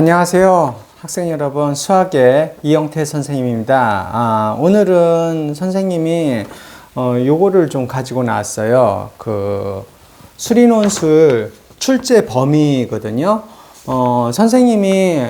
안녕하세요. 학생 여러분, 수학의 이영태 선생님입니다. 아, 오늘은 선생님이 어, 요거를 좀 가지고 나왔어요. 그 수리논술 출제 범위거든요. 어, 선생님이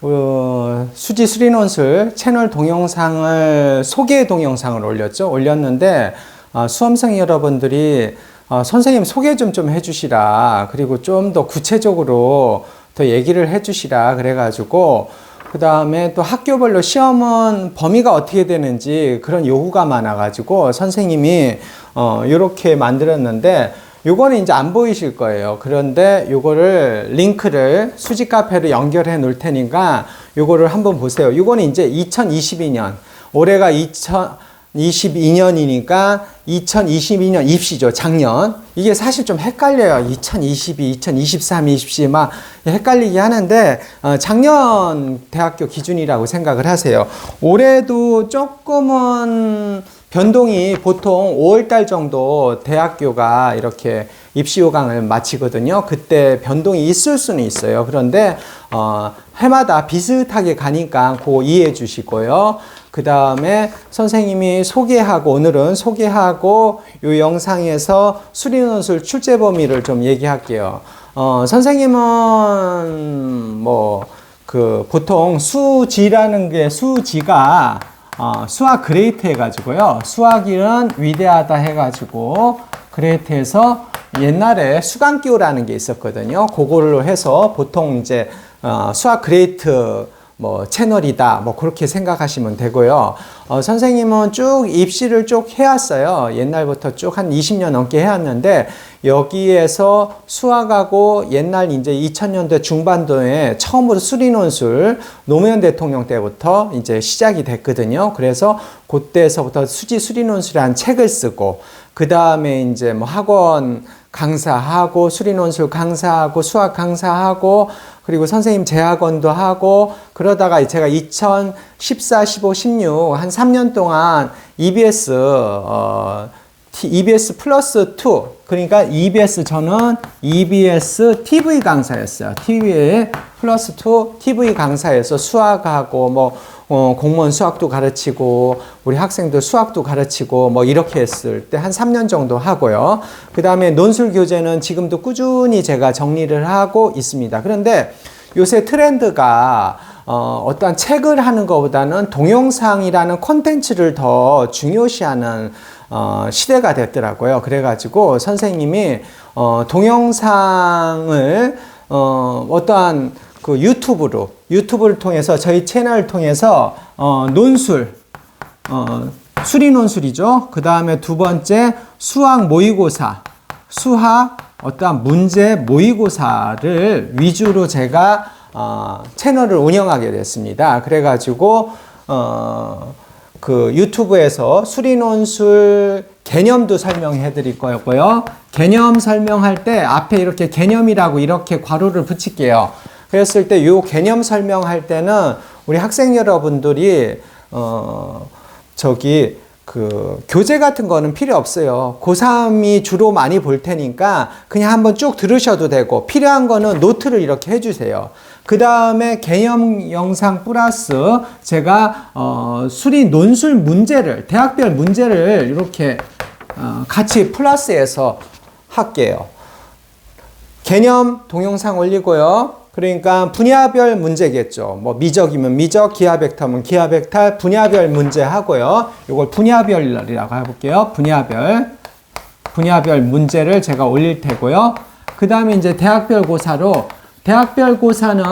어, 수지 수리논술 채널 동영상을 소개 동영상을 올렸죠. 올렸는데 어, 수험생 여러분들이 어, 선생님 소개 좀 좀 해주시라. 그리고 좀 더 구체적으로 더 얘기를 해주시라. 그래가지고 그 다음에 또 학교별로 시험은 범위가 어떻게 되는지 그런 요구가 많아가지고 선생님이 어, 요렇게 만들었는데 요거는 이제 안 보이실 거예요. 그런데 요거를 링크를 수지 카페로 연결해 놓을 테니까 요거를 한번 보세요. 요거는 이제 2022년 올해가 2022년이니까 2022년 입시죠. 작년. 이게 사실 좀 헷갈려요. 2022, 2023 입시 막 헷갈리게 하는데 어, 작년 대학교 기준이라고 생각을 하세요. 올해도 조금은 변동이 보통 5월달 정도 대학교가 이렇게 입시 요강을 마치거든요. 그때 변동이 있을 수는 있어요. 그런데 어, 해마다 비슷하게 가니까 그거 이해해 주시고요. 그 다음에 선생님이 소개하고 오늘은 소개하고 이 영상에서 수리논술 출제 범위를 좀 얘기할게요. 어, 선생님은 뭐 그 보통 수지라는 게 수지가 어, 수학 그레이트 해가지고요. 수학일은 위대하다 해가지고 그레이트에서 옛날에 수강기호라는 게 있었거든요. 그걸로 해서 보통 이제 어, 수학 그레이트 뭐 채널이다 뭐 그렇게 생각하시면 되고요. 어, 선생님은 쭉 입시를 쭉 해왔어요. 옛날부터 쭉 한 20년 넘게 해왔는데 여기에서 수학하고 옛날 이제 2000년대 중반도에 처음으로 수리논술 노무현 대통령 때부터 이제 시작이 됐거든요. 그래서 그때서부터 수지 수리논술이라는 책을 쓰고 그 다음에 이제 뭐 학원 강사하고 수리논술 강사하고 수학 강사하고 그리고 선생님 재학원도 하고 그러다가 제가 2014, 15, 16 한 3년 동안 EBS 어 EBS 플러스 2 그러니까 EBS 저는 EBS TV 강사였어요. TV에 플러스 2 TV 강사에서 수학하고 뭐 어, 공무원 수학도 가르치고 우리 학생들 수학도 가르치고 뭐 이렇게 했을 때 한 3년 정도 하고요. 그 다음에 논술 교재는 지금도 꾸준히 제가 정리를 하고 있습니다. 그런데 요새 트렌드가 어, 어떠한 책을 하는 것보다는 동영상이라는 콘텐츠를 더 중요시하는 어, 시대가 됐더라고요. 그래가지고 선생님이 어, 동영상을 어, 어떠한 그 유튜브로 유튜브를 통해서 저희 채널을 통해서 어, 논술 어, 수리 논술이죠. 그 다음에 두 번째 수학 모의고사 수학 어떠한 문제 모의고사를 위주로 제가 어, 채널을 운영하게 됐습니다. 그래가지고 어, 그 유튜브에서 수리논술 개념도 설명해 드릴 거고요. 개념 설명할 때 앞에 이렇게 개념이라고 이렇게 괄호를 붙일게요. 그랬을 때 요 개념 설명할 때는 우리 학생 여러분들이 어 저기 그 교재 같은 거는 필요 없어요. 고3이 주로 많이 볼 테니까 그냥 한번 쭉 들으셔도 되고 필요한 거는 노트를 이렇게 해주세요. 그 다음에 개념 영상 플러스 제가 어, 수리 논술 문제를 대학별 문제를 이렇게 어, 같이 플러스해서 할게요. 개념 동영상 올리고요. 그러니까 분야별 문제겠죠. 뭐 미적이면 미적, 기하 벡터면 기하 벡터, 분야별 문제 하고요. 이걸 분야별이라고 해볼게요. 분야별. 분야별 문제를 제가 올릴 테고요. 그 다음에 이제 대학별 고사로 대학별 고사는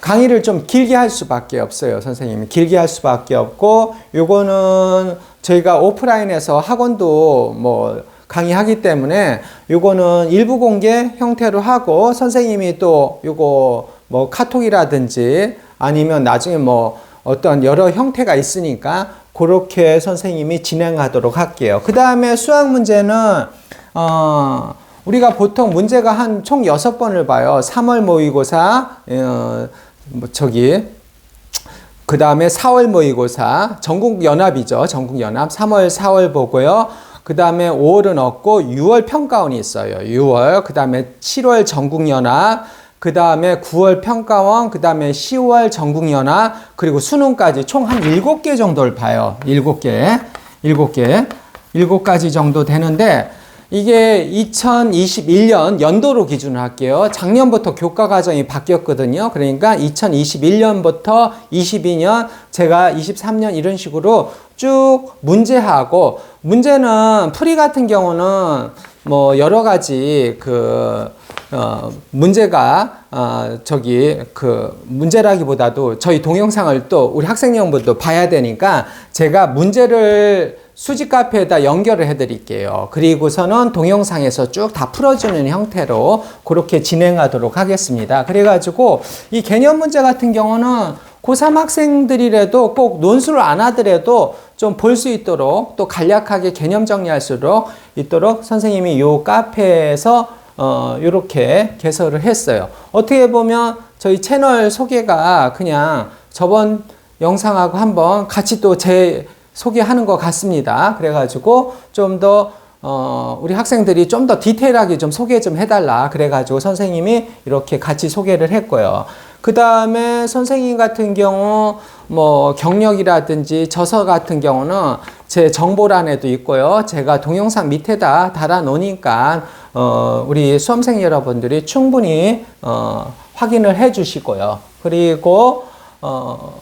강의를 좀 길게 할 수밖에 없어요. 선생님이 길게 할 수밖에 없고 요거는 저희가 오프라인에서 학원도 뭐 강의하기 때문에 요거는 일부 공개 형태로 하고 선생님이 또 요거 뭐 카톡이라든지 아니면 나중에 뭐 어떤 여러 형태가 있으니까 그렇게 선생님이 진행하도록 할게요. 그 다음에 수학 문제는 어 우리가 보통 문제가 한총 여섯 번을 봐요. 3월 모의고사 어, 뭐 저기 그 다음에 4월 모의고사 전국 연합이죠. 전국 연합 3월 4월 보고요. 그 다음에 5월은 없고 6월 평가원이 있어요. 6월. 그 다음에 7월 전국연합. 그그 다음에 9월 평가원, 그 다음에 10월 전국연화, 그리고 수능까지 총 한 7개 정도를 봐요. 7개. 7개. 7가지 정도 되는데, 이게 2021년 연도로 기준을 할게요. 작년부터 교과 과정이 바뀌었거든요. 그러니까 2021년부터 22년, 제가 23년 이런 식으로 쭉 문제하고, 문제는 풀이 같은 경우는 뭐 여러 가지 그, 어, 문제가, 어, 저기, 그, 문제라기보다도 저희 동영상을 또 우리 학생여러분도 봐야 되니까 제가 문제를 수직 카페에다 연결을 해 드릴게요. 그리고서는 동영상에서 쭉 다 풀어주는 형태로 그렇게 진행하도록 하겠습니다. 그래가지고 이 개념 문제 같은 경우는 고3 학생들이라도 꼭 논술을 안 하더라도 좀 볼 수 있도록 또 간략하게 개념 정리할 수 있도록 선생님이 요 카페에서 어, 요렇게 개설을 했어요. 어떻게 보면 저희 채널 소개가 그냥 저번 영상하고 한번 같이 또 제 소개하는 것 같습니다. 그래가지고 좀 더, 어, 우리 학생들이 좀 더 디테일하게 좀 소개 좀 해달라. 그래가지고 선생님이 이렇게 같이 소개를 했고요. 그 다음에 선생님 같은 경우, 뭐, 경력이라든지 저서 같은 경우는 제 정보란에도 있고요. 제가 동영상 밑에다 달아 놓으니까, 어, 우리 수험생 여러분들이 충분히, 어, 확인을 해 주시고요. 그리고, 어,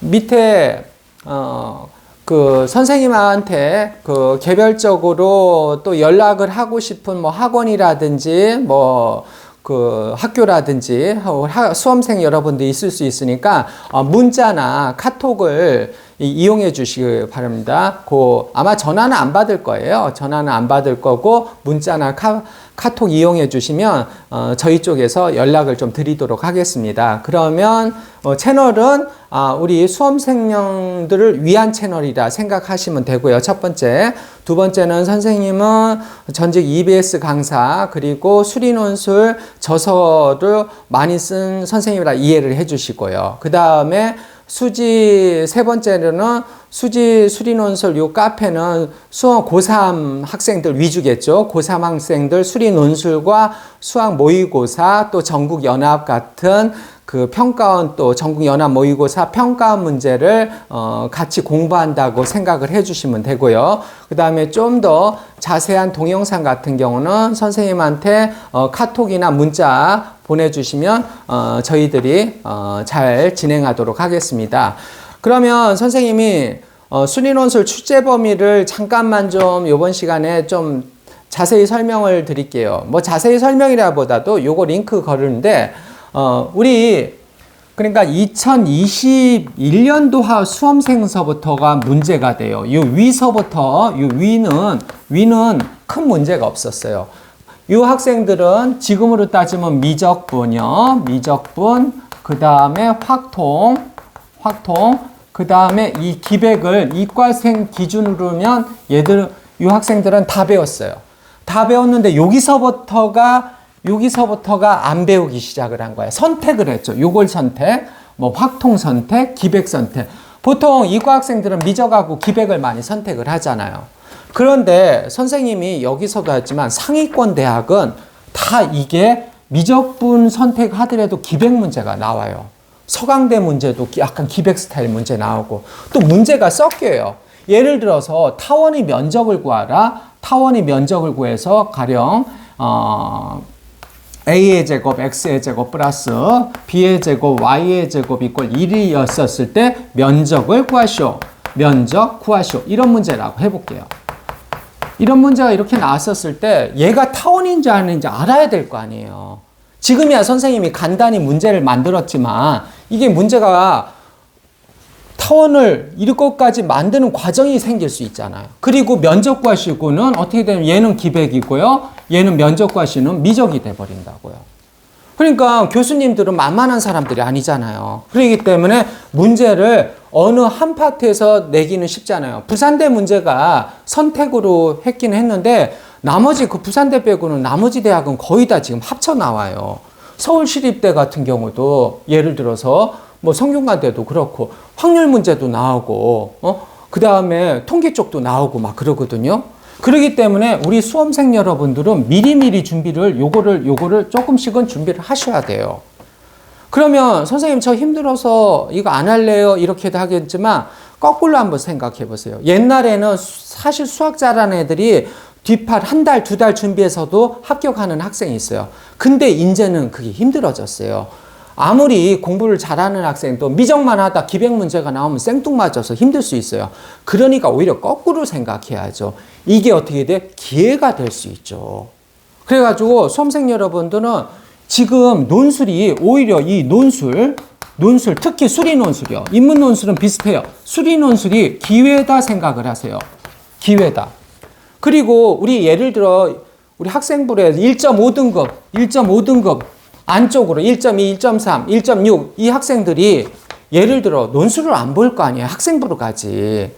밑에 어, 그 선생님한테 그 개별적으로 또 연락을 하고 싶은 뭐 학원이라든지 뭐 그 학교라든지 수험생 여러분들이 있을 수 있으니까 어, 문자나 카톡을 이용해 주시기 바랍니다. 그 아마 전화는 안 받을 거예요. 전화는 안 받을 거고 문자나 카, 카톡 이용해 주시면 어, 저희 쪽에서 연락을 좀 드리도록 하겠습니다. 그러면 어, 채널은 아, 우리 수험생령들을 위한 채널이라 생각하시면 되고요. 첫 번째. 두 번째는 선생님은 전직 EBS 강사 그리고 수리논술 저서를 많이 쓴 선생님이라 이해를 해 주시고요. 그 다음에 수지 세 번째로는 수지 수리논술 요 카페는 수학 고3 학생들 위주겠죠. 고3 학생들 수리논술과 수학 모의고사 또 전국 연합 같은 그 평가원 또 전국 연합 모의고사 평가원 문제를 어 같이 공부한다고 생각을 해 주시면 되고요. 그 다음에 좀 더 자세한 동영상 같은 경우는 선생님한테 어 카톡이나 문자 보내주시면 어, 저희들이 어, 잘 진행하도록 하겠습니다. 그러면 선생님이 어, 순위논술 출제 범위를 잠깐만 좀 이번 시간에 좀 자세히 설명을 드릴게요. 뭐 자세히 설명이라보다도 요거 링크 걸는데 어, 우리 그러니까 2021년도 수험생서부터가 문제가 돼요. 이 위서부터 이 위는 위는 큰 문제가 없었어요. 이 학생들은 지금으로 따지면 미적분이요. 미적분, 그 다음에 확통, 확통, 그 다음에 이 기백을 이과생 기준으로면 얘들, 이 학생들은 다 배웠어요. 다 배웠는데 여기서부터가, 여기서부터가 안 배우기 시작을 한 거예요. 선택을 했죠. 요걸 선택, 뭐 확통 선택, 기백 선택. 보통 이과 학생들은 미적하고 기백을 많이 선택을 하잖아요. 그런데 선생님이 여기서도 했지만 상위권 대학은 다 이게 미적분 선택하더라도 기백 문제가 나와요. 서강대 문제도 약간 기백 스타일 문제 나오고 또 문제가 섞여요. 예를 들어서 타원의 면적을 구하라. 타원의 면적을 구해서 가령 어, a의 제곱, x의 제곱 플러스 b의 제곱, y의 제곱 이꼴 1이었을 때 면적을 구하시오. 면적 구하시오. 이런 문제라고 해볼게요. 이런 문제가 이렇게 나왔었을 때 얘가 타원인지 아닌지 알아야 될 거 아니에요. 지금이야 선생님이 간단히 문제를 만들었지만 이게 문제가 타원을 이것까지 만드는 과정이 생길 수 있잖아요. 그리고 면적 과시구는 어떻게 되면 얘는 기백이고요. 얘는 면적 과 시는 미적이 돼 버린다고요. 그러니까 교수님들은 만만한 사람들이 아니잖아요. 그렇기 때문에 문제를 어느 한 파트에서 내기는 쉽잖아요. 부산대 문제가 선택으로 했긴 했는데 나머지 그 부산대 빼고는 나머지 대학은 거의 다 지금 합쳐 나와요. 서울시립대 같은 경우도 예를 들어서 뭐 성균관대도 그렇고 확률 문제도 나오고 어? 그 다음에 통계 쪽도 나오고 막 그러거든요. 그렇기 때문에 우리 수험생 여러분들은 미리미리 준비를 요거를 요거를 조금씩은 준비를 하셔야 돼요. 그러면 선생님 저 힘들어서 이거 안 할래요 이렇게도 하겠지만 거꾸로 한번 생각해 보세요. 옛날에는 수- 사실 수학 잘하는 애들이 뒷팔 한 달, 두 달 준비해서도 합격하는 학생이 있어요. 근데 이제는 그게 힘들어졌어요. 아무리 공부를 잘하는 학생도 미적만 하다 기백 문제가 나오면 생뚱맞아서 힘들 수 있어요. 그러니까 오히려 거꾸로 생각해야죠. 이게 어떻게 돼? 기회가 될 수 있죠. 그래가지고 수험생 여러분들은 지금 논술이 오히려 이 논술, 논술, 특히 수리 논술이요. 인문 논술은 비슷해요. 수리 논술이 기회다 생각을 하세요. 기회다. 그리고 우리 예를 들어 우리 학생부에 1.5등급, 1.5등급 안쪽으로 1.2, 1.3, 1.6 이 학생들이 예를 들어 논술을 안 볼 거 아니에요. 학생부로 가지.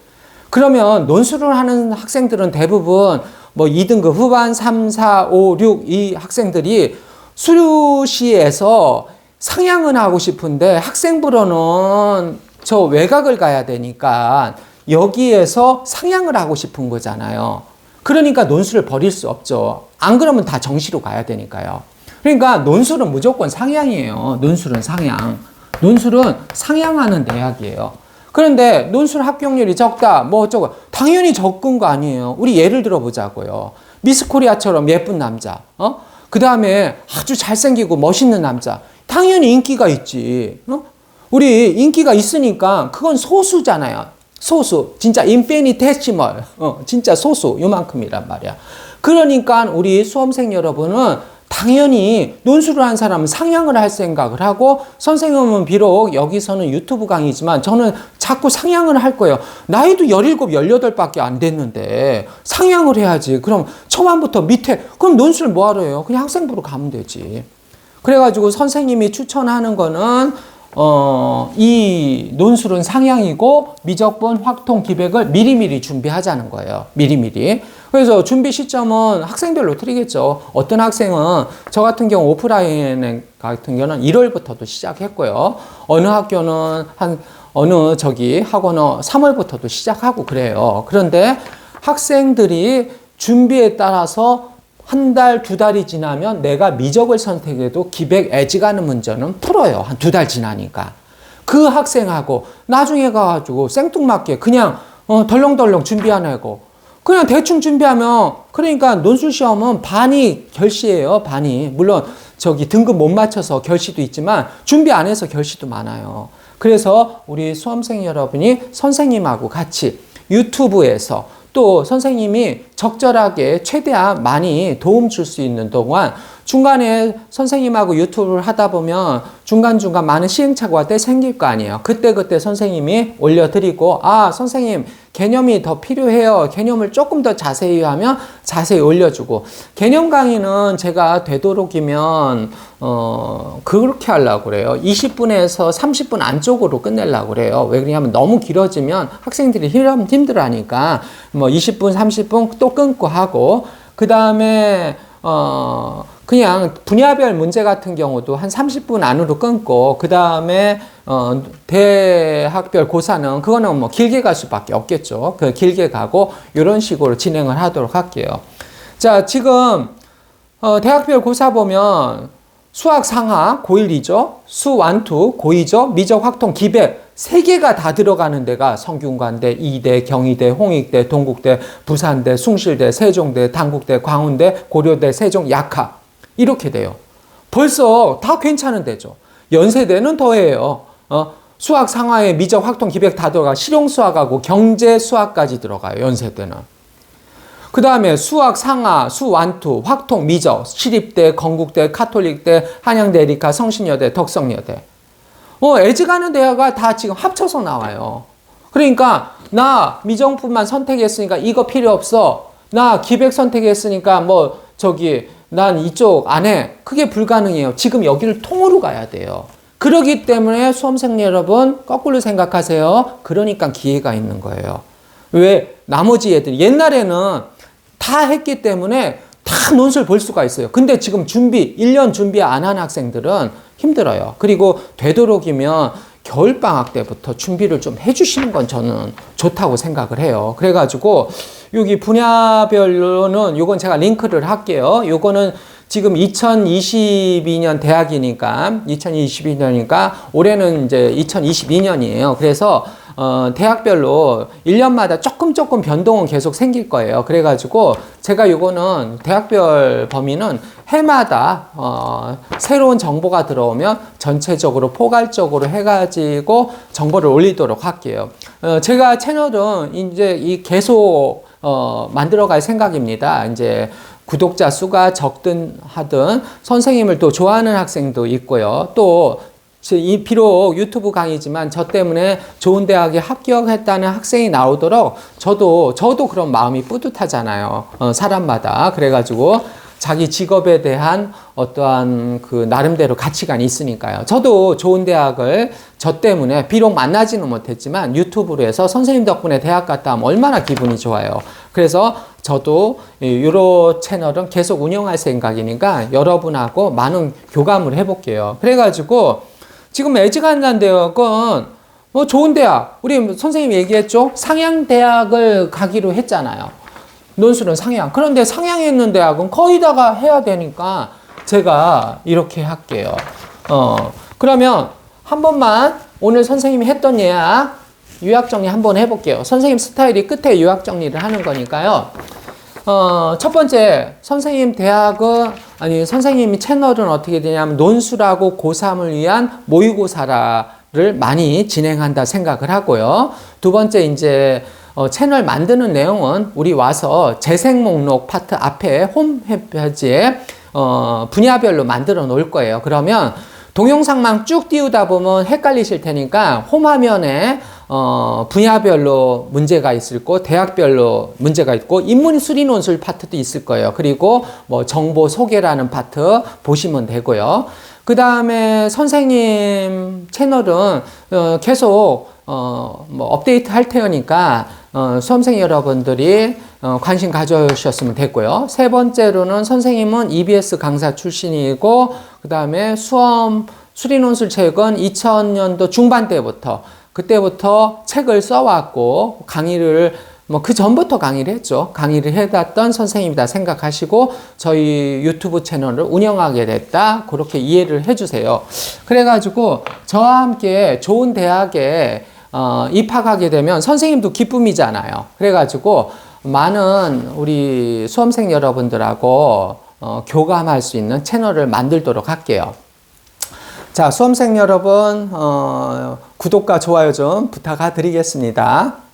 그러면 논술을 하는 학생들은 대부분 뭐 2등급 후반 3, 4, 5, 6 이 학생들이 수료시에서 상향은 하고 싶은데 학생부로는 저 외곽을 가야 되니까 여기에서 상향을 하고 싶은 거잖아요. 그러니까 논술을 버릴 수 없죠. 안 그러면 다 정시로 가야 되니까요. 그러니까 논술은 무조건 상향이에요. 논술은 상향. 논술은 상향하는 대학이에요. 그런데 논술 합격률이 적다, 뭐 어쩌고. 당연히 적은 거 아니에요. 우리 예를 들어 보자고요. 미스 코리아처럼 예쁜 남자, 어? 그 다음에 아주 잘생기고 멋있는 남자. 당연히 인기가 있지. 어? 우리 인기가 있으니까 그건 소수잖아요. 소수. 진짜 인피니테시멀. 어, 진짜 소수. 요만큼이란 말이야. 그러니까 우리 수험생 여러분은 당연히 논술을 한 사람은 상향을 할 생각을 하고 선생님은 비록 여기서는 유튜브 강의지만 저는 자꾸 상향을 할 거예요. 나이도 17, 18밖에 안 됐는데 상향을 해야지. 그럼 초반부터 밑에 그럼 논술 뭐 하러 해요? 그냥 학생부로 가면 되지. 그래가지고 선생님이 추천하는 거는 어, 이 논술은 상향이고 미적분, 확통, 기백을 미리미리 준비하자는 거예요. 미리미리. 그래서 준비 시점은 학생별로 틀리겠죠. 어떤 학생은 저 같은 경우 오프라인 같은 경우는 1월부터도 시작했고요. 어느 학교는 한 어느 저기 학원은 3월부터도 시작하고 그래요. 그런데 학생들이 준비에 따라서 한 달, 두 달이 지나면 내가 미적을 선택해도 기백 애지가는 문제는 풀어요. 한 두 달 지나니까. 그 학생하고 나중에 가가지고 생뚱맞게 그냥 어, 덜렁덜렁 준비하고 그냥 대충 준비하면 그러니까 논술 시험은 반이 결시예요. 반이. 물론 저기 등급 못 맞춰서 결시도 있지만 준비 안 해서 결시도 많아요. 그래서 우리 수험생 여러분이 선생님하고 같이 유튜브에서 또 선생님이 적절하게 최대한 많이 도움 줄 수 있는 동안 중간에 선생님하고 유튜브를 하다 보면 중간중간 많은 시행착오가 때 생길 거 아니에요. 그때그때 선생님이 올려드리고, 아, 선생님, 개념이 더 필요해요. 개념을 조금 더 자세히 하면 자세히 올려주고, 개념 강의는 제가 되도록이면, 어, 그렇게 하려고 그래요. 20분에서 30분 안쪽으로 끝내려고 그래요. 왜 그러냐면 너무 길어지면 학생들이 힘- 힘들어 하니까, 뭐 20분, 30분 또 끊고 하고, 그 다음에, 어, 그냥 분야별 문제 같은 경우도 한 30분 안으로 끊고 그 다음에 어, 대학별 고사는 그거는 뭐 길게 갈 수밖에 없겠죠. 그 길게 가고 이런 식으로 진행을 하도록 할게요. 자 지금 어, 대학별 고사 보면 수학 상하 고1이죠. 수 완투 고2죠. 미적 확통 기백 세 개가 다 들어가는 데가 성균관대, 이대, 경희대, 홍익대, 동국대, 부산대, 숭실대, 세종대, 당국대, 광운대, 고려대, 세종, 약하 이렇게 돼요. 벌써 다 괜찮은 데죠. 연세대는 더해요. 어, 수학 상하에 미적 확통 기백 다 들어가 실용 수학하고 경제 수학까지 들어가요. 연세대는. 그 다음에 수학 상하, 수완투, 확통, 미적, 시립대, 건국대, 카톨릭대, 한양대, 리카, 성신여대, 덕성여대. 어, 애지가는 대학가 다 지금 합쳐서 나와요. 그러니까 나 미정품만 선택했으니까 이거 필요 없어. 나 기백 선택했으니까 뭐 저기 난 이쪽 안 해. 그게 불가능해요. 지금 여기를 통으로 가야 돼요. 그러기 때문에 수험생 여러분 거꾸로 생각하세요. 그러니까 기회가 있는 거예요. 왜 나머지 애들 옛날에는 다 했기 때문에 다 논술 볼 수가 있어요. 근데 지금 준비 1년 준비 안 한 학생들은 힘들어요. 그리고 되도록이면 겨울방학 때부터 준비를 좀 해주시는 건 저는 좋다고 생각을 해요. 그래가지고 여기 분야별로는 요건 제가 링크를 할게요. 요거는 지금 2022년 대학이니까 2022년이니까 올해는 이제 2022년이에요. 그래서 어, 대학별로 1년마다 조금 조금 변동은 계속 생길 거예요. 그래가지고 제가 요거는 대학별 범위는 해마다 어, 새로운 정보가 들어오면 전체적으로 포괄적으로 해가지고 정보를 올리도록 할게요. 어, 제가 채널은 이제 이 계속 어, 만들어갈 생각입니다. 이제 구독자 수가 적든 하든 선생님을 또 좋아하는 학생도 있고요. 또 이 비록 유튜브 강의지만 저 때문에 좋은 대학에 합격했다는 학생이 나오도록 저도 저도 그런 마음이 뿌듯하잖아요. 어, 사람마다 그래가지고 자기 직업에 대한 어떠한 그 나름대로 가치관이 있으니까요. 저도 좋은 대학을 저 때문에 비록 만나지는 못했지만 유튜브로 해서 선생님 덕분에 대학 갔다 하면 얼마나 기분이 좋아요. 그래서 저도 이 유로 채널은 계속 운영할 생각이니까 여러분하고 많은 교감을 해볼게요. 그래가지고 지금 애지간한 대학은 뭐 좋은 대학. 우리 선생님 얘기했죠. 상향 대학을 가기로 했잖아요. 논술은 상향. 그런데 상향했는 대학은 거의 다가 해야 되니까 제가 이렇게 할게요. 어 그러면 한 번만 오늘 선생님이 했던 예약 요약 정리 한번 해볼게요. 선생님 스타일이 끝에 요약 정리를 하는 거니까요 어, 첫 번째, 선생님 대학은, 아니, 선생님 채널은 어떻게 되냐면, 논술하고 고3을 위한 모의고사를 많이 진행한다 생각을 하고요. 두 번째, 이제, 어, 채널 만드는 내용은 우리 와서 재생 목록 파트 앞에 홈 페이지에 어, 분야별로 만들어 놓을 거예요. 그러면 동영상만 쭉 띄우다 보면 헷갈리실 테니까 홈 화면에 어, 분야별로 문제가 있을 거, 대학별로 문제가 있고, 인문 수리 논술 파트도 있을 거예요. 그리고 뭐 정보 소개라는 파트 보시면 되고요. 그 다음에 선생님 채널은 어, 계속 어, 뭐 업데이트 할 테니까 어, 수험생 여러분들이 어, 관심 가져주셨으면 됐고요. 세 번째로는 선생님은 EBS 강사 출신이고, 그 다음에 수험 수리논술 책은 2000년도 중반 때부터 그때부터 책을 써왔고 강의를 뭐 그 전부터 강의를 했죠. 강의를 해왔던 선생님이다 생각하시고 저희 유튜브 채널을 운영하게 됐다. 그렇게 이해를 해주세요. 그래가지고 저와 함께 좋은 대학에 어, 입학하게 되면 선생님도 기쁨이잖아요. 그래가지고 많은 우리 수험생 여러분들하고 어, 교감할 수 있는 채널을 만들도록 할게요. 자, 수험생 여러분, 어, 구독과 좋아요 좀 부탁드리겠습니다.